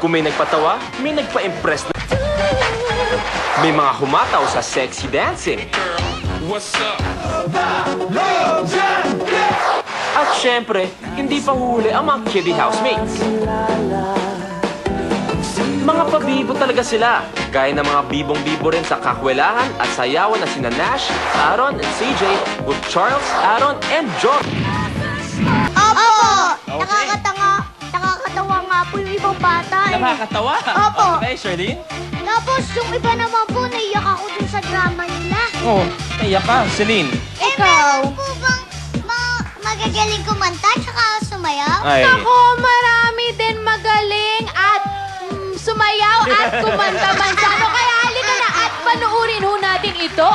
Kung may nagpatawa, may nagpa-impress na. May mga humataw sa sexy dancing. What's up? At syempre, hindi pa huli ang mga kiddie housemates. Mga pabibo talaga sila, gaya ng mga bibong-bibo rin sa kakwelahan at sayawan na sina Nash, Aaron, and CJ with Charles, Aaron, and John. Opo! Nakakatanga, nakakatawa po yung ibang bata eh. Nakakatawa! Opo. Okay, Charlene? Tapos yung iba naman po, naiyak ako dun sa drama nila. Oo, oh, naiyak ka, Celine. Eh, meron po bang ma- magagaling kumanta tsaka sumayaw? Ay, Ako, marami din magaling at mm, sumayaw at kumanta man sa ano. Kaya halika na at panuurin ho natin ito.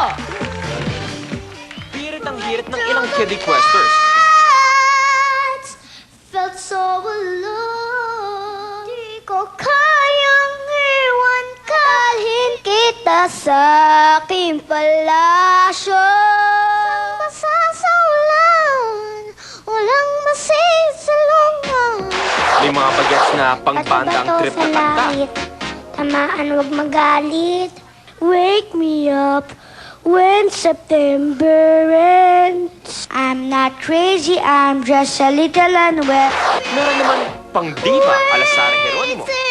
hirit ang hirit ng ilang kiddie questers. Hearts Felt so alone sa aking palasyo Sang masasaulan Walang masisalungan May mga bagets na pangbanda ang trip na kanta. Tamaan wag magalit. Wake me up when September ends. I'm not crazy, I'm just a little unwell. Meron naman pang diva, Alasara Geronimo.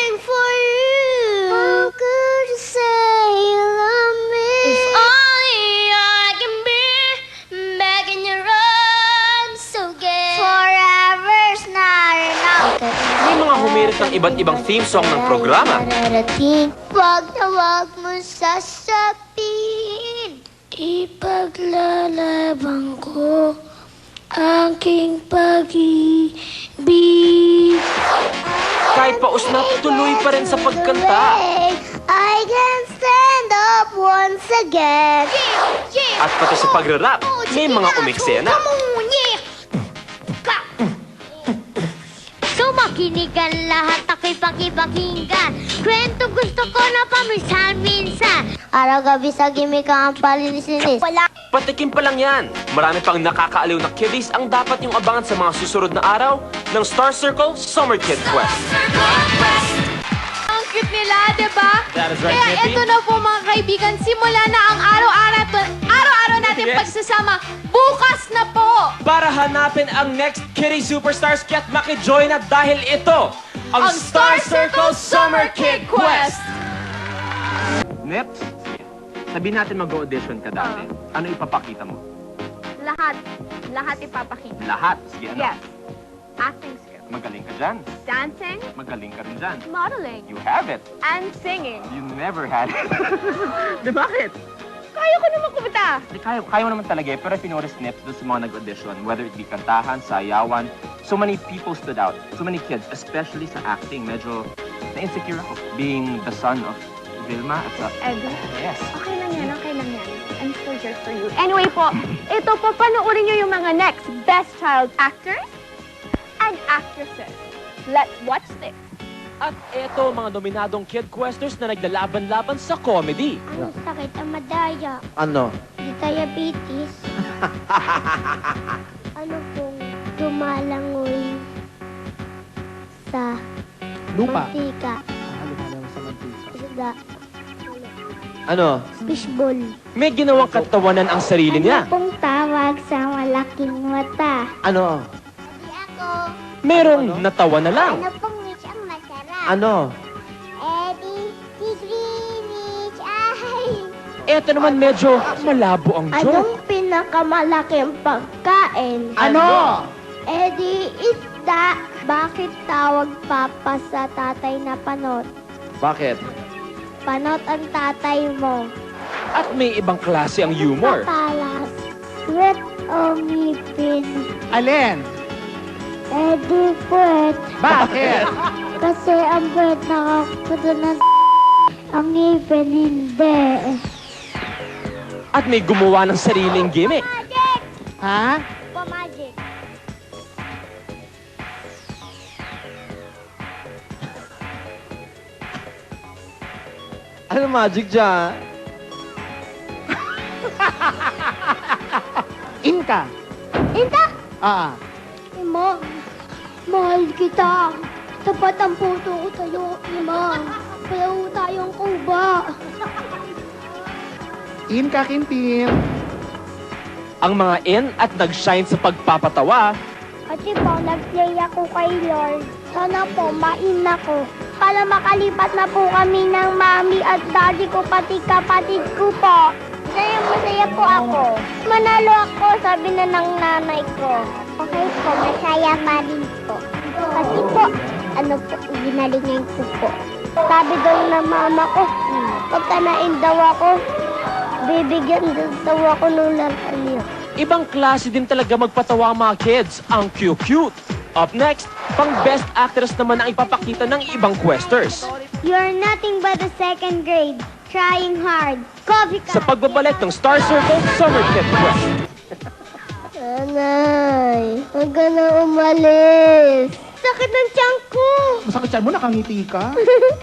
Mga humirit ng iba't ibang theme song ng programa. Wag na wag mo sasabihin Ipaglalaban ko aking pag-ibig Kahit pausnat, tuloy pa rin sa pagkanta. I can stand up once again At pati sa pagrarap, may mga umiksena. Ang lahat ako'y pakipakinggan Kwento gusto ko na paminsan-minsan Araw-gabi sa gimmick ang palilisinis Wala Patikim pa lang yan. Marami pang nakakaaliw na kiddies ang dapat yung abangan sa mga susunod na araw ng Star Circle Summer Kid Quest. Ang cute nila, di ba? That is right, Kaya ito na po mga kaibigan, simula na ang araw-araw natin Yes. pagsasama. Bukas na po! Para hanapin ang next Kitty Superstars, kaya't makijoin na dahil ito, ang, Ang Star Circle Summer Kid Quest! Next, sabihin natin mag-audition ka dati. Ano ipapakita mo? Lahat. Lahat ipapakita. Lahat. Sige, ano? Yes. Acting skills. Magaling ka dyan. Dancing. Magaling ka rin dyan. Modeling. You have it. And singing. You never had it. Di bakit? Kaya ko naman kumita. Di, kaya, kaya mo naman talaga eh. Pero if you notice Nips, doon sa mga nag-audition, whether it be kantahan, sayawan, so many people stood out. So many kids, especially sa acting, medyo na-insecure ako. Being the son of Vilma at sa... Edo. Yes. Okay lang yan. Okay lang yan. I'm still here for you. Anyway po, ito po, panoorin nyo yung mga next Best Child Actors and Actresses. Let's watch this. At eto mga nominadong Kid Questers na naglalaban-laban sa comedy. Ang sakit ang madaya Ano? Di diabetes Ano pong dumalangoy sa Lupa. mantika. Isda Ano? Fishball May ginawang katawanan ang sarili niya. Ano pong tawag sa malaking mata? Ano? Sabi ako Merong Ano? natawa na lang. Ano pong Ano? Eddie, si Greenwich, ay! Eto naman medyo malabo ang joke. Anong pinakamalaking pagkain? Ano? Eddie, isda. Bakit tawag papa sa tatay na panot? Bakit? Panot ang tatay mo. At may ibang klase ang humor. Papalas. Sweat o ngipin. Alin? Eddie, puwet. Bakit? Kasi ang puwet nakakapunta ng ang ngipin hindi. At may gumawa ng sariling gimmick. Magic! ha? Pa-magic. Ano magic dyan? Inka. Inta! Ah. Mo, mahal kita. Tapat ang puto ko sa'yo, Ima. Kaya ho tayong kuba. In ka, Kintin. Ang mga in at nag-shine sa pagpapatawa, Kasi po, nag-play ako kay Lord. Sana po, main ako. Para makalipat na po kami ng mami at daddy ko, pati kapatid ko po. Masaya, masaya po ako. Manalo ako, sabi na ng nanay ko. Okay po, masaya pa rin po. Kasi po, ano po, ginalingan ko po. Sabi daw ng mama ko, pagka nain daw ako, bibigyan daw ako ng laruan niya. ibang klase din talaga magpatawa mga kids, ang cute-cute. Up next, pang best actress naman ang ipapakita ng ibang questers. You're nothing but a second grade, trying hard. Coffee Sa pagbabalik ng Star Circle Summer Kid Quest. Nanay, huwag ka na umalis. Sakit ng tiyan ko. Masakit yan mo, nakangiti ka.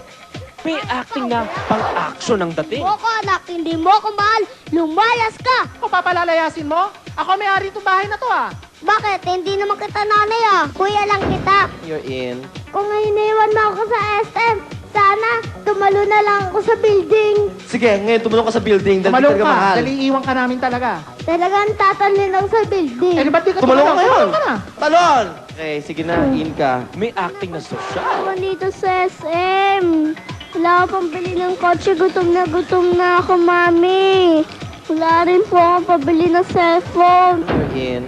May acting na pang-action ang dating. Mo ko anak, hindi mo ko mahal. Lumalas ka. O papalalayasin mo? Ako may-ari itong bahay na to ah. Bakit? Hindi naman kita nanay ah. Kuya lang kita. You're in. Kung iniwan mo ako sa SM, sana tumalo na lang ako sa building. Sige, ngayon tumulong ka sa building dahil di Tumalong talaga ka. mahal. Dali iwan ka namin talaga. Talagang tatalin ako sa building. Eh, ba't di ka Tumalong ka tumalong? ngayon. Tumalong ka na. Talon! Okay, sige na, in ka. May acting na social. Ako dito sa SM. Wala akong pambili ng kotse. Gutom na gutom na ako, mami. Wala rin po akong pabili ng cellphone. You're in.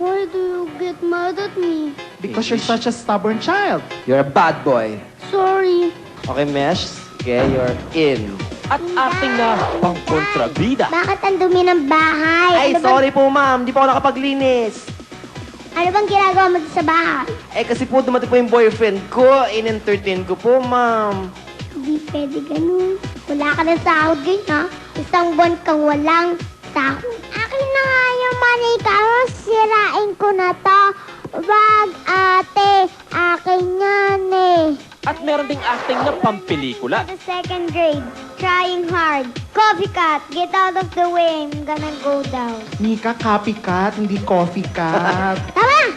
Why do you get mad at me? Because you're such a stubborn child. You're a bad boy. Sorry. Okay, Mesh? Okay, you're in. At acting na pang-kontrabida. Bakit ang dumi ng bahay? Ay, sorry po, ma'am. Di pa ako nakapaglinis. Ano bang ginagawa mo sa bahay? Eh, kasi po dumating po yung boyfriend ko. In-entertain ko po, ma'am. Hindi pwede ganun. Wala ka ng sahod ganyan, ha? Isang buwan kang walang sahod. Akin na nga yung money ka. Sirain ko na to. Wag, ate. Akin yan eh. At meron ding acting na pampelikula. The second grade, trying hard. Coffee cut, get out of the way. I'm gonna go down. Mika, copycat, hindi coffee cat. Tama!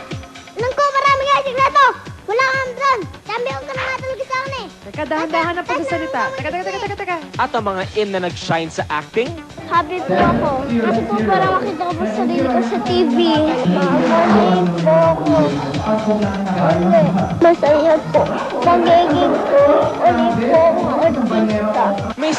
Nang ko marami nga na to. Wala kang dran. Dami ko ka na talaga sa akin eh. Teka, dahan-dahan ang pagsasalita. Teka, teka, teka, teka, teka. At ang mga in na nag-shine sa acting, Happy po ako. Kasi po para makita ko po sarili ko sa TV. Mamalig po ako. Masaya po. Magiging po.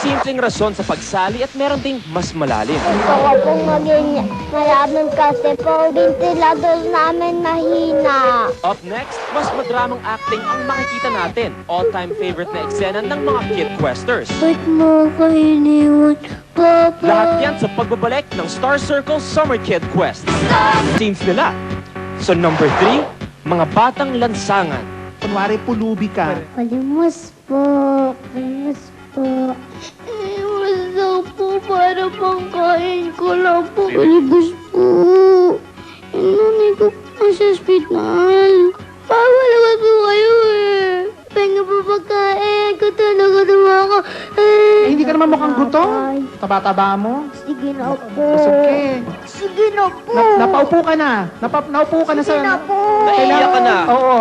Simpleng rason sa pagsali at meron ding mas malalim. Gusto pong maging mayaman kasi po ventilador namin mahina. Up next, mas madramang acting ang makikita natin. All-time favorite na eksena ng mga kid questers. Ba't mo ko iniwan, Papa? Lahat yan sa pagbabalik ng Star Circle Summer Kid Quest. Teams nila. So number 3, mga batang lansangan. Kunwari, pulubi ka. Palimos po. Palimos po. Iwas daw po para pangkain ko lang po. Palibos po. Inanay ko po sa ospital. Pawalawan po kayo eh. Pengen po pagkain ko talaga naman ako. Eh, hindi ka naman mukhang gutom. Taba-taba mo. Sige na po. Busog ka eh. Sige na po. Na, napaupo ka na. Napa, naupo ka na sa... Sige na po. Naiiyak ka na. Oo.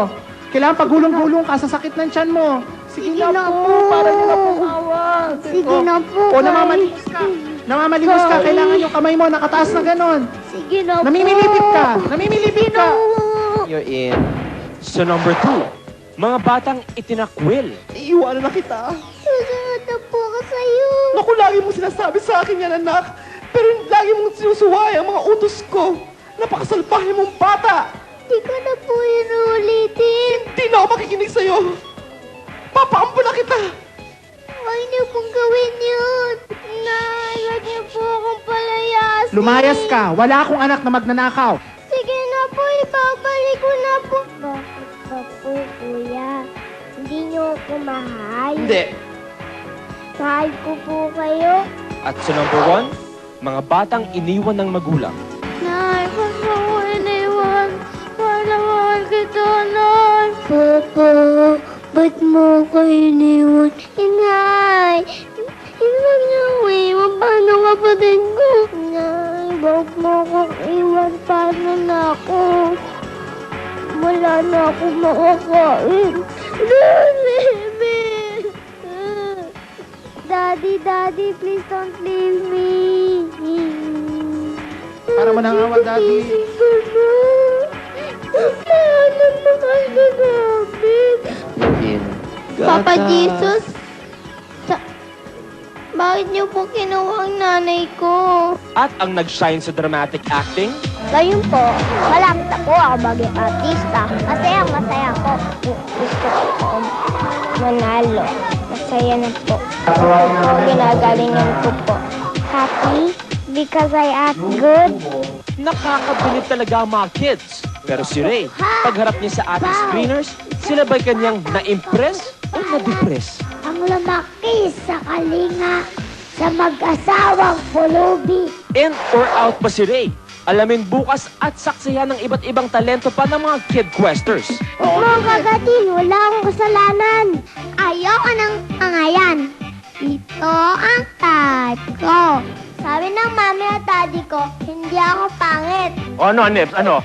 Kailangan pagulong-gulong ka sa sakit ng tiyan mo. Sige, Sige na, na po. po. Para na po. Sige na po. O, namamalimos ka. Namamalimos ka. Kailangan yung kamay mo nakataas na ganon. Sige na po. Namimilipit ka. Namimilipit ka. You're in. So number 2, mga batang itinakwil. Iiwanan na kita. Susunod na po ako sa'yo. Naku, lagi mong sinasabi sa akin yan, anak. Pero lagi mong sinusuway ang mga utos ko. Napakasalbahe mong bata. Di ko na po yun ulitin. Hindi na ako makikinig sa'yo. Papaampo na kita. Huwag pong gawin yun. Nay, huwag niyo po akong palayasin. Lumayas ka. Wala akong anak na magnanakaw. Sige na po, ibabalik ko na po. Bakit pa po, kuya? Hindi niyo ako mahal. Hindi. Mahal ko po kayo. At sa number 1, mga batang iniwan ng magulang. Nay, ba't mo ako iniwan? Para mahal kita, Nay. Papa, ba't mo ako iniwan? Inay, huwag niyo ako iwan. Paano kapatid ko? Nay, ba't mo ako iwan? Paano na ako? Wala na akong makakain. Baby! Daddy, Daddy, please don't leave me. Para mo nang awa, Daddy. Nahanap na kayo namin. Papa Jesus, sa- bakit niyo po kinuha ang nanay ko? At ang nag-shine sa dramatic acting, Ngayon po, malapit na po ako maging artista. Masaya, masaya po. Gusto ko manalo. Masaya na po. Po, ginagalingan ko po. Happy? Because I act good? nakakabilib talaga ang mga kids. Pero si Ray, pagharap niya sa ating screeners, sila ba'y kanyang na-impress o na-depress? Ang lumaki sa kalinga sa mag-asawang pulubi. In or out ba si Ray? Alamin bukas at saksihan ng iba't ibang talento pa ng mga kid questers. Huwag mo kagatin, wala akong kasalanan. Ayoko ng pangayan. Ito ang type ko. Sabi ng mami at daddy ko, hindi ako pangit. O ano, Nips? Ano?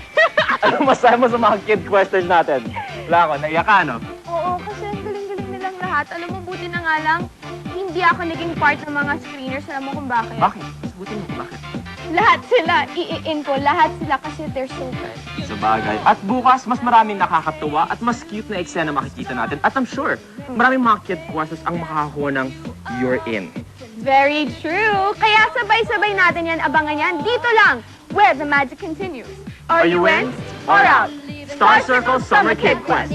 Ano masaya mo sa mga kid questers natin? Wala ako, naiyak ka, no? Oo, kasi ang galing-galing nilang lahat. Alam mo, buti na nga lang, hindi ako naging part ng mga screeners. Alam mo kung bakit? Bakit? Sagutin mo, bakit? Lahat sila, i-in ko, lahat sila kasi they're so good. Sa bagay. At bukas, mas maraming nakakatuwa at mas cute na eksena makikita natin. At I'm sure, maraming mga kid questers ang makakakuha ng You're In. Very true. Kaya sabay-sabay natin yan, abangan yan dito lang, where the magic continues. Are you in or out? Star Circle Summer Kid Quest.